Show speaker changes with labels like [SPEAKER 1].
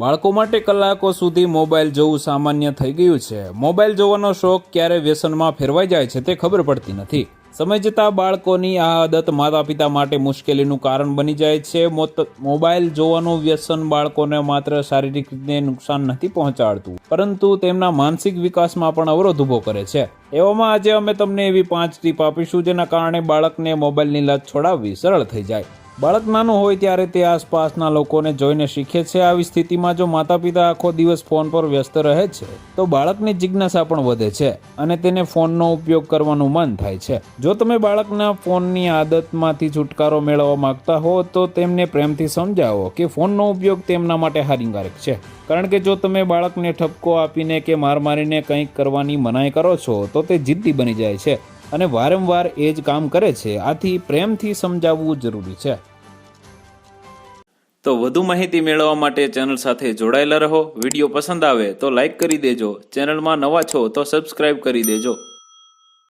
[SPEAKER 1] બાળકો માટે કલાકો સુધી મોબાઈલ જોવું સામાન્ય થઈ ગયું છે. મોબાઈલ જોવાનો શોખ ક્યારે વ્યસનમાં ફેરવાઈ જાય છે તે ખબર પડતી નથી. સમય જતાં બાળકોની આ આદત માતા પિતા માટે મુશ્કેલીનું કારણ બની જાય છે. મોબાઈલ જોવાનું વ્યસન બાળકોને માત્ર શારીરિક રીતે નુકસાન નથી પહોંચાડતું, પરંતુ તેમના માનસિક વિકાસમાં પણ અવરોધ ઊભો કરે છે. એવામાં આજે અમે તમને એવી પાંચ ટીપ આપીશું જેના કારણે બાળકને મોબાઈલની લત છોડાવવી સરળ થઈ જાય. બાળક નાનું હોય ત્યારે તે આસપાસના લોકોને જોઈને શીખે છે. આવી સ્થિતિમાં જો માતા પિતા આખો દિવસ ફોન પર વ્યસ્ત રહે છે, તો બાળકની જિજ્ઞાસા પણ વધે છે અને તેને ફોનનો ઉપયોગ કરવાનું મન થાય છે. જો તમે બાળકના ફોનની આદતમાંથી છુટકારો મેળવવા માંગતા હો, તો તેમને પ્રેમથી સમજાવો કે ફોનનો ઉપયોગ તેમના માટે હાનિકારક છે. કારણ કે જો તમે બાળકને ઠપકો આપીને કે માર મારીને કંઈક કરવાની મનાઈ કરો છો, તો તે જિદ્દી બની જાય છે. અને વારંવાર એ જ કામ કરે છે, આથી પ્રેમથી સમજાવવું જરૂરી છે. તો વધુ માહિતી મેળવવા માટે ચેનલ સાથે જોડાયેલા રહો. વીડિયો પસંદ આવે તો લાઈક કરી દેજો. ચેનલમાં નવા છો તો સબસ્ક્રાઇબ કરી દેજો.